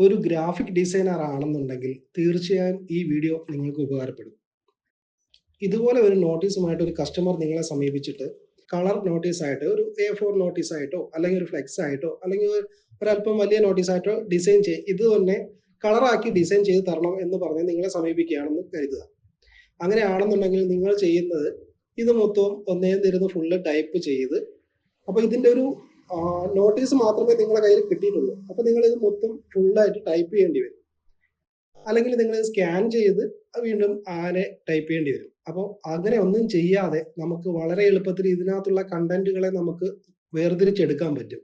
ഒരു graphic designer ആണെന്നുണ്ടെങ്കിൽ തീർച്ചയായും ഈ വീഡിയോ നിങ്ങൾക്ക് ഉപകാരപ്പെടും. ഇതുപോലെ ഒരു നോട്ടീസുമായിട്ട് ഒരു കസ്റ്റമർ നിങ്ങളെ സമീപിച്ചിട്ട് കളർ നോട്ടീസ് ആയിട്ട് ഒരു എ ഫോർ നോട്ടീസ് ആയിട്ടോ അല്ലെങ്കിൽ ഒരു ഫ്ലെക്സ് ആയിട്ടോ അല്ലെങ്കിൽ ഒരു- ഒരല്പം വലിയ നോട്ടീസ് ആയിട്ടോ ഡിസൈൻ ചെയ്ത് ഇത് തന്നെ കളറാക്കി ഡിസൈൻ ചെയ്ത് തരണം എന്ന് പറഞ്ഞ് നിങ്ങളെ സമീപിക്കുകയാണെന്ന് കരുതുക. അങ്ങനെയാണെന്നുണ്ടെങ്കിൽ നിങ്ങൾ ചെയ്യുന്നത് ഇത് മൊത്തം ഒന്നേ തരുന്ന ഫുള്ള് ടൈപ്പ് ചെയ്ത് അപ്പോൾ ഇതിന്റെ ഒരു നോട്ടീസ് മാത്രമേ നിങ്ങളുടെ കയ്യിൽ കിട്ടിയിട്ടുള്ളൂ. അപ്പൊ നിങ്ങൾ ഇത് മൊത്തം ഫുള്ളായിട്ട് ടൈപ്പ് ചെയ്യേണ്ടി വരും. അല്ലെങ്കിൽ നിങ്ങൾ സ്കാൻ ചെയ്ത് വീണ്ടും ആനെ ടൈപ്പ് ചെയ്യേണ്ടി വരും. അപ്പോൾ അങ്ങനെ ഒന്നും ചെയ്യാതെ നമുക്ക് വളരെ എളുപ്പത്തിൽ ഇതിനകത്തുള്ള കണ്ടന്റുകളെ നമുക്ക് വേർതിരിച്ചെടുക്കാൻ പറ്റും.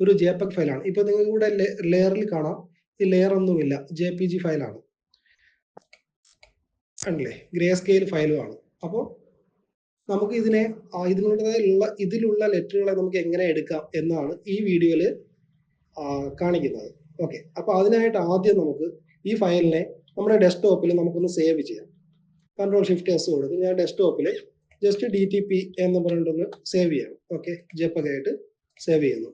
ഒരു ജെപെഗ് ഫയലാണ് ഇപ്പൊ നിങ്ങൾക്ക് ഇവിടെ ലെയറിൽ കാണാം. ഈ ലെയർ ഒന്നുമില്ല. ജെ പി ജി ഫയലാണ് കണ്ടില്ലേ? ഗ്രേ സ്കെയിൽ ഫയലുമാണ് അപ്പോൾ നമുക്ക് ഇതിനെ ഇതിനുള്ളതായുള്ള ഇതിലുള്ള ലെറ്ററുകളെ നമുക്ക് എങ്ങനെ എടുക്കാം എന്നാണ് ഈ വീഡിയോയിൽ കാണിക്കുന്നത്. ഓക്കെ. അപ്പോൾ അതിനായിട്ട് ആദ്യം നമുക്ക് ഈ ഫയലിനെ നമ്മുടെ ഡെസ്ക്ടോപ്പിൽ നമുക്കൊന്ന് സേവ് ചെയ്യാം. കൺട്രോൾ ഷിഫ്റ്റ് എസ് കൊടുത്ത് ഞാൻ ഡെസ്ക്ടോപ്പിൽ ജസ്റ്റ് ഡി ടി പി എന്ന് പറഞ്ഞിട്ടൊന്ന് സേവ് ചെയ്യാം. ഓക്കെ. ജപ്പൊക്കെ ആയിട്ട് സേവ് ചെയ്യുന്നു.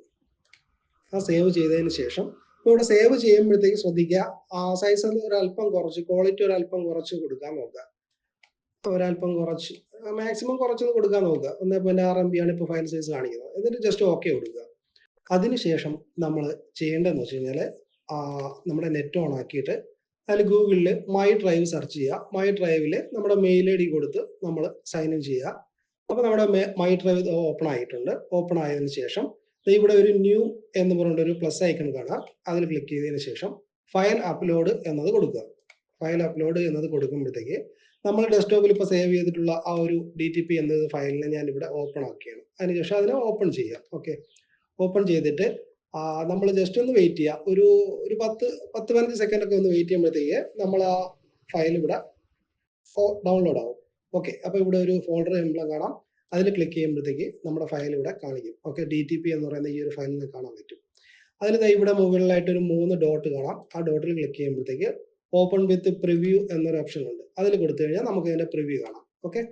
ആ സേവ് ചെയ്തതിന് ശേഷം ഇവിടെ സേവ് ചെയ്യുമ്പോഴത്തേക്ക് ശ്രദ്ധിക്കുക. ആ സൈസ് അല്പം കുറച്ച് ക്വാളിറ്റി ഒരു അല്പം കുറച്ച് കൊടുക്കാൻ നോക്കുക. ഒരല്പം കുറച്ച് മാക്സിമം കുറച്ചൊന്ന് കൊടുക്കാൻ നോക്കുക. ഒന്നേ പോയിന്റ് ആറ് എം ബി ആണ് ഇപ്പോൾ ഫയൽ സൈസ് കാണിക്കുന്നത്. എന്നിട്ട് ജസ്റ്റ് ഓക്കെ കൊടുക്കുക. അതിനുശേഷം നമ്മൾ ചെയ്യേണ്ടതെന്ന് വെച്ച് കഴിഞ്ഞാൽ നമ്മുടെ നെറ്റ് ഓൺ ആക്കിയിട്ട് അതിൽ ഗൂഗിളിൽ മൈ ഡ്രൈവ് സെർച്ച് ചെയ്യുക. മൈ ഡ്രൈവിൽ നമ്മുടെ മെയിൽ ഐ ഡി കൊടുത്ത് നമ്മൾ സൈൻ ഇൻ ചെയ്യുക. അപ്പോൾ നമ്മുടെ മൈ ഡ്രൈവ് ഓപ്പൺ ആയിട്ടുണ്ട്. ഓപ്പൺ ആയതിനു ശേഷം ഇവിടെ ഒരു ന്യൂ എന്ന് പറഞ്ഞിട്ട് ഒരു പ്ലസ് ഐക്കൺ കാണാം. അതിൽ ക്ലിക്ക് ചെയ്തതിന് ശേഷം ഫയൽ അപ്ലോഡ് എന്നത് കൊടുക്കുക. ഫയൽ അപ്ലോഡ് എന്നത് കൊടുക്കുമ്പോഴത്തേക്ക് നമ്മൾ ഡെസ്ക്ടോപ്പിൽ ഇപ്പോൾ സേവ് ചെയ്തിട്ടുള്ള ആ ഒരു ഡി ടി പി എന്നത് ഫയലിനെ ഞാൻ ഇവിടെ ഓപ്പൺ ആക്കുകയാണ് അതിനുശേഷം അതിനെ ഓപ്പൺ ചെയ്യാം. ഓക്കെ ഓപ്പൺ ചെയ്തിട്ട് നമ്മൾ ജസ്റ്റ് ഒന്ന് വെയിറ്റ് ചെയ്യുക ഒരു ഒരു പത്ത് പത്ത് പതിനഞ്ച് സെക്കൻഡ് ഒക്കെ ഒന്ന് വെയിറ്റ് ചെയ്യുമ്പോഴത്തേക്ക് നമ്മൾ ആ ഫയൽ ഇവിടെ ഡൗൺലോഡ് ആവും. ഓക്കെ അപ്പോൾ ഇവിടെ ഒരു ഫോൾഡർ എംബ്ലം കാണാം. അതിൽ ക്ലിക്ക് ചെയ്യുമ്പോഴത്തേക്ക് നമ്മുടെ ഫയൽ ഇവിടെ കാണിക്കും. ഓക്കെ ഡി ടി പി എന്ന് പറയുന്ന ഈ ഒരു ഫയലിനെ കാണാൻ പറ്റും. അതിൽ ഇവിടെ മുകളിലായിട്ട് ഒരു മൂന്ന് ഡോട്ട് കാണാം. ആ ഡോട്ടിൽ ക്ലിക്ക് ചെയ്യുമ്പോഴത്തേക്ക് ഓപ്പൺ വിത്ത് പ്രിവ്യൂ എന്നൊരു ഓപ്ഷൻ ഉണ്ട്. അതിൽ കൊടുത്തു കഴിഞ്ഞാൽ നമുക്ക് ഇതിന്റെ പ്രിവ്യൂ കാണാം. ഓക്കെ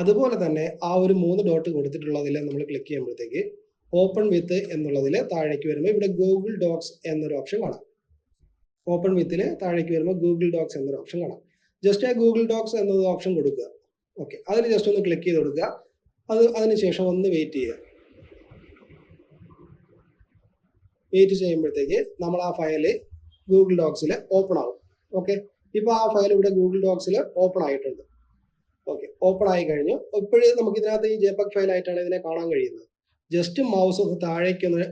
അതുപോലെ തന്നെ ആ ഒരു മൂന്ന് ഡോട്ട് കൊടുത്തിട്ടുള്ളതിൽ നമ്മൾ ക്ലിക്ക് ചെയ്യുമ്പോഴത്തേക്ക് ഓപ്പൺ വിത്ത് എന്നുള്ളതിൽ താഴേക്ക് വരുമ്പോൾ ഇവിടെ ഗൂഗിൾ ഡോക്സ് എന്നൊരു ഓപ്ഷൻ കാണാം. ഓപ്പൺ വിത്തിൽ താഴേക്ക് വരുമ്പോൾ ഗൂഗിൾ ഡോക്സ് എന്നൊരു ഓപ്ഷൻ കാണാം. ജസ്റ്റ് ആ ഗൂഗിൾ ഡോക്സ് എന്നൊരു ഓപ്ഷൻ കൊടുക്കുക. ഓക്കെ അതിൽ ജസ്റ്റ് ഒന്ന് ക്ലിക്ക് ചെയ്ത് കൊടുക്കുക. അത് അതിനുശേഷം ഒന്ന് വെയിറ്റ് ചെയ്യുക. വെയിറ്റ് ചെയ്യുമ്പോഴത്തേക്ക് നമ്മൾ ആ ഫയൽ ഗൂഗിൾ ഡോക്സിൽ ഓപ്പൺ ആവും. ഓക്കെ ഇപ്പൊ ആ ഫയൽ ഇവിടെ ഗൂഗിൾ ഡോക്സിൽ ഓപ്പൺ ആയിട്ടുണ്ട്. ഓക്കെ ഓപ്പൺ ആയി കഴിഞ്ഞു. ഇപ്പോഴും നമുക്ക് ഇതിനകത്ത് ഈ ജെപക് ഫയൽ ആയിട്ടാണ് ഇതിനെ കാണാൻ കഴിയുന്നത്. ജസ്റ്റ് മൗസ് ഒന്ന് താഴേക്ക് ഒന്ന്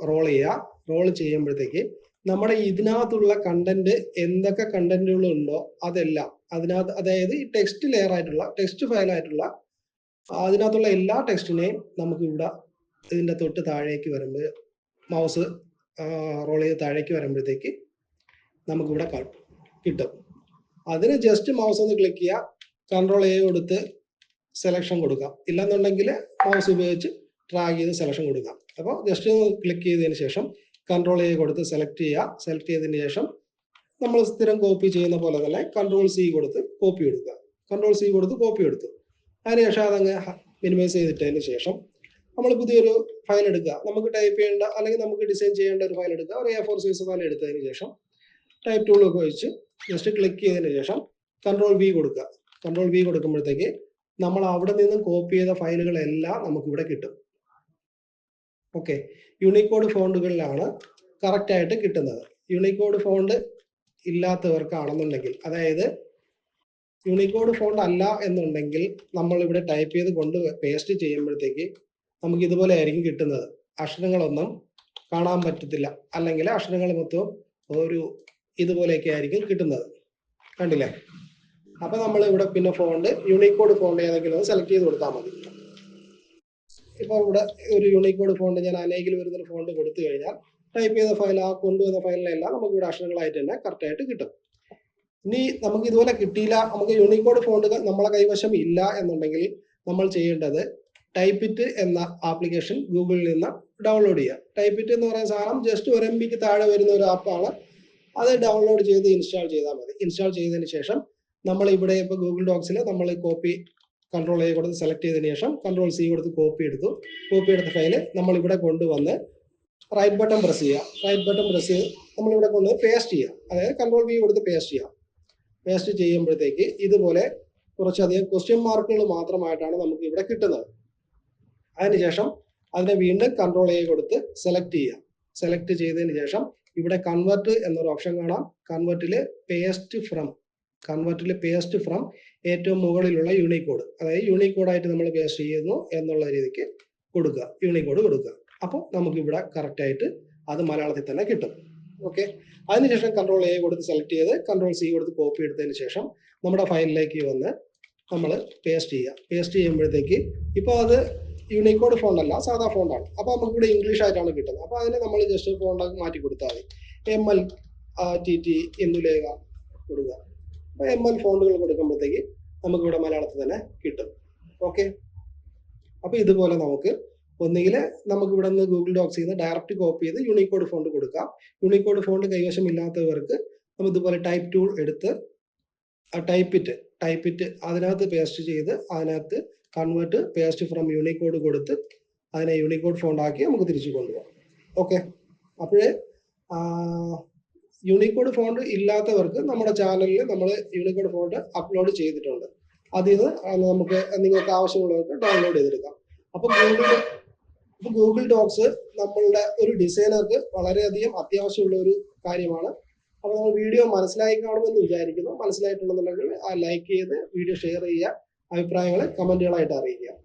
റോൾ ചെയ്യുക. റോൾ ചെയ്യുമ്പോഴത്തേക്ക് നമ്മുടെ ഇതിനകത്തുള്ള കണ്ടന്റ് എന്തൊക്കെ കണ്ടന്റുകൾ ഉണ്ടോ അതെല്ലാം അതിനകത്ത് അതായത് ഈ ടെക്സ്റ്റ് ലെയർ ആയിട്ടുള്ള ടെക്സ്റ്റ് ഫയൽ ആയിട്ടുള്ള അതിനകത്തുള്ള എല്ലാ ടെക്സ്റ്റിനെയും നമുക്ക് ഇവിടെ ഇതിന്റെ തൊട്ട് താഴേക്ക് വരുമ്പോൾ മൗസ് റോൾ ചെയ്ത് താഴേക്ക് വരുമ്പോഴത്തേക്ക് നമുക്കിവിടെ കാണും. കിട്ടും. അതിന് ജസ്റ്റ് മൗസ് ഒന്ന് ക്ലിക്ക് ചെയ്യുക കൺട്രോൾ എ കൊടുത്ത് സെലക്ഷൻ കൊടുക്കാം. ഇല്ലെന്നുണ്ടെങ്കിൽ മൗസ് ഉപയോഗിച്ച് ഡ്രാഗ് ചെയ്ത് സെലക്ഷൻ കൊടുക്കാം. അപ്പോൾ ജസ്റ്റ് ഒന്ന് ക്ലിക്ക് ചെയ്തതിന് ശേഷം കൺട്രോൾ എ കൊടുത്ത് സെലക്ട് ചെയ്യുക സെലക്ട് ചെയ്തതിന് ശേഷം നമ്മൾ സ്ഥിരം കോപ്പി ചെയ്യുന്ന പോലെ തന്നെ കൺട്രോൾ സി കൊടുത്ത് കോപ്പി എടുക്കുക കൺട്രോൾ സി കൊടുത്ത് കോപ്പി എടുത്തു. അതിനുശേഷം അതങ്ങ് മിനിമൈസ് ചെയ്തിട്ടതിന് ശേഷം നമ്മൾ പുതിയൊരു ഫയൽ എടുക്കുക. നമുക്ക് ടൈപ്പ് ചെയ്യേണ്ട അല്ലെങ്കിൽ നമുക്ക് ഡിസൈൻ ചെയ്യേണ്ട ഒരു ഫയൽ എടുക്കുക. ഒരു എ ഫോർ സൈസ് ഫയൽ എടുത്തതിന് ശേഷം ടൈപ്പ് ടൂൾ ഉപയോഗിച്ച് ജസ്റ്റ് ക്ലിക്ക് ചെയ്തതിന് ശേഷം കൺട്രോൾ വി കൊടുക്കുക. കൺട്രോൾ വി കൊടുക്കുമ്പോഴത്തേക്ക് നമ്മൾ അവിടെ നിന്നും കോപ്പി ചെയ്ത ഫയലുകളെല്ലാം നമുക്ക് ഇവിടെ കിട്ടും ഓക്കെ യൂണിക്കോഡ് ഫോണ്ടുകളിലാണ് കറക്റ്റ് ആയിട്ട് കിട്ടുന്നത്. യൂണിക്കോഡ് ഫോണ്ട് ഇല്ലാത്തവർക്കാണെന്നുണ്ടെങ്കിൽ അതായത് യൂണിക്കോഡ് ഫോണ്ട് അല്ല എന്നുണ്ടെങ്കിൽ നമ്മൾ ഇവിടെ ടൈപ്പ് ചെയ്ത് കൊണ്ട് പേസ്റ്റ് ചെയ്യുമ്പോഴത്തേക്ക് നമുക്ക് ഇതുപോലെ ആയിരിക്കും കിട്ടുന്നത്. അക്ഷരങ്ങളൊന്നും കാണാൻ പറ്റത്തില്ല. അല്ലെങ്കിൽ അക്ഷരങ്ങൾ മൊത്തം ഒരു ഇതുപോലെയൊക്കെ ആയിരിക്കും കിട്ടുന്നത്. കണ്ടില്ലേ? അപ്പൊ നമ്മൾ ഇവിടെ പിന്നെ ഫോണ്ട് യൂണിക്കോഡ് ഫോണ്ട് ഏതെങ്കിലും ഒന്ന് സെലക്ട് ചെയ്ത് കൊടുത്താൽ മതി. ഇപ്പൊ ഇവിടെ ഒരു യൂണിക്കോഡ് ഫോണ്ട് ഞാൻ അനേകിൽ വരുന്ന ഫോണ്ട് കൊടുത്തു കഴിഞ്ഞാൽ ടൈപ്പ് ചെയ്ത ഫയൽ ആ കൊണ്ടുവന്ന ഫയലിലെല്ലാം നമുക്ക് ഇവിടെ അക്ഷരങ്ങളായിട്ട് തന്നെ കറക്റ്റ് ആയിട്ട് കിട്ടും. ഇനി നമുക്ക് ഇതുപോലെ കിട്ടിയില്ല നമുക്ക് യൂണിക്കോഡ് ഫോണ്ടുകൾ നമ്മളെ കൈവശം ഇല്ല എന്നുണ്ടെങ്കിൽ നമ്മൾ ചെയ്യേണ്ടത് ടൈപ്പിറ്റ് എന്ന ആപ്ലിക്കേഷൻ ഗൂഗിളിൽ നിന്ന് ഡൗൺലോഡ് ചെയ്യുക. ടൈപ്പിറ്റ് എന്ന് പറയുന്ന സാധനം ജസ്റ്റ് ഒരു എം ബിക്ക് താഴെ വരുന്ന ഒരു ആപ്പാണ് അത് ഡൗൺലോഡ് ചെയ്ത് ഇൻസ്റ്റാൾ ചെയ്താൽ മതി. ഇൻസ്റ്റാൾ ചെയ്തതിന് ശേഷം നമ്മൾ ഇവിടെ ഇപ്പോൾ ഗൂഗിൾ ഡോക്സിൽ നമ്മൾ കോപ്പി കൺട്രോൾ എ കൊടുത്ത് സെലക്ട് ചെയ്തതിന് ശേഷം കൺട്രോൾ സി കൊടുത്ത് കോപ്പി എടുത്തു. കോപ്പി എടുത്ത ഫയൽ നമ്മൾ ഇവിടെ കൊണ്ടുവന്ന് റൈറ്റ് ബട്ടൺ പ്രസ് ചെയ്യുക റൈറ്റ് ബട്ടൺ പ്രസ് ചെയ്ത് നമ്മൾ ഇവിടെ കൊണ്ടുവന്ന് പേസ്റ്റ് ചെയ്യുക അതായത് കൺട്രോൾ വി കൊടുത്ത് പേസ്റ്റ് ചെയ്യുക പേസ്റ്റ് ചെയ്യുമ്പോഴത്തേക്ക് ഇതുപോലെ കുറച്ചധികം ക്വസ്റ്റ്യൻ മാർക്കുകൾ മാത്രമായിട്ടാണ് നമുക്ക് ഇവിടെ കിട്ടുന്നത്. അതിനുശേഷം അതിനെ വീണ്ടും കൺട്രോൾ എ കൊടുത്ത് സെലക്ട് ചെയ്യുക സെലക്ട് ചെയ്തതിന് ശേഷം ഇവിടെ കൺവേർട്ട് എന്നൊരു ഓപ്ഷൻ കാണാം. കൺവേർട്ടിൽ പേസ്റ്റ് ഫ്രം കൺവേർട്ടിൽ പേസ്റ്റ് ഫ്രം ഏറ്റവും മുകളിലുള്ള യൂണിക്കോഡ് അതായത് യൂണിക്കോഡായിട്ട് നമ്മൾ പേസ്റ്റ് ചെയ്യുന്നു എന്നുള്ള രീതിക്ക് കൊടുക്കുക. യൂണിക്കോഡ് കൊടുക്കുക. അപ്പോൾ നമുക്ക് ഇവിടെ കറക്റ്റായിട്ട് അത് മലയാളത്തിൽ തന്നെ കിട്ടും. ഓക്കെ അതിനുശേഷം കൺട്രോൾ എ കൊടുത്ത് സെലക്ട് ചെയ്ത് കൺട്രോൾ സി കൊടുത്ത് കോപ്പി എടുത്തതിന് ശേഷം നമ്മുടെ ഫയലിലേക്ക് വന്ന് നമ്മൾ പേസ്റ്റ് ചെയ്യുക. പേസ്റ്റ് ചെയ്യുമ്പോഴത്തേക്ക് ഇപ്പോൾ അത് യൂണിക്കോഡ് ഫോണ്ട് അല്ല സാധാ ഫോണ്ടാണ് അപ്പോൾ നമുക്ക് ഇവിടെ ഇംഗ്ലീഷ് ആയിട്ടാണ് കിട്ടുന്നത്. അപ്പോൾ അതിനെ നമ്മൾ ജസ്റ്റ് ഫോണ്ട് മാറ്റി കൊടുത്താൽ മതി. എം എൽ ടി ടി എന്തുലേഖ കൊടുക്കുക. അപ്പോൾ എം എൽ ഫോണ്ടുകൾ കൊടുക്കുമ്പോഴത്തേക്ക് നമുക്ക് ഇവിടെ മലയാളത്തിൽ തന്നെ കിട്ടും. ഓക്കെ അപ്പോൾ ഇതുപോലെ നമുക്ക് ഒന്നുകിൽ നമുക്ക് ഇവിടെ നിന്ന് ഗൂഗിൾ ഡോക്സ് ചെയ്ത് ഡയറക്റ്റ് കോപ്പി ചെയ്ത് യൂണിക്കോഡ് ഫോണ്ട് കൊടുക്കാം. യൂണിക്കോഡ് ഫോണ്ട് കൈവശം ഇല്ലാത്തവർക്ക് നമ്മൾ ഇതുപോലെ ടൈപ്പ് ടൂൾ എടുത്ത് ടൈപ്പിറ്റ് ടൈപ്പിറ്റ് ടൈപ്പ് അതിനകത്ത് പേസ്റ്റ് ചെയ്ത് അതിനകത്ത് കൺവേർട്ട് പേസ്റ്റ് ഫ്രം യൂണിക്കോഡ് കൊടുത്ത് അതിനെ യൂണിക്കോഡ് ഫോണ്ട് ആക്കി നമുക്ക് തിരിച്ചു കൊണ്ടുപോകാം. ഓക്കെ അപ്പോഴേ യൂണിക്കോഡ് ഫോണ്ട് ഇല്ലാത്തവർക്ക് നമ്മുടെ ചാനലിൽ നമ്മൾ യൂണിക്കോഡ് ഫോണ്ട് അപ്ലോഡ് ചെയ്തിട്ടുണ്ട്. അതിൽ നിന്ന് നമുക്ക് നിങ്ങൾക്ക് ആവശ്യമുള്ളവർക്ക് ഡൗൺലോഡ് ചെയ്തെടുക്കാം. അപ്പോൾ ഗൂഗിൾ അപ്പോൾ ഗൂഗിൾ ഡോക്സ് നമ്മളുടെ ഒരു ഡിസൈനർക്ക് വളരെയധികം അത്യാവശ്യമുള്ള ഒരു കാര്യമാണ്. അപ്പോൾ നമ്മൾ വീഡിയോ മനസ്സിലായി കാണുമെന്ന് വിചാരിക്കുന്നു. മനസ്സിലായിട്ടുണ്ടെന്നുണ്ടെങ്കിൽ ആ ലൈക്ക് ചെയ്ത് വീഡിയോ ഷെയർ ചെയ്യുക. അഭിപ്രായങ്ങൾ കമന്റുകളായിട്ട് അറിയിക്കുക.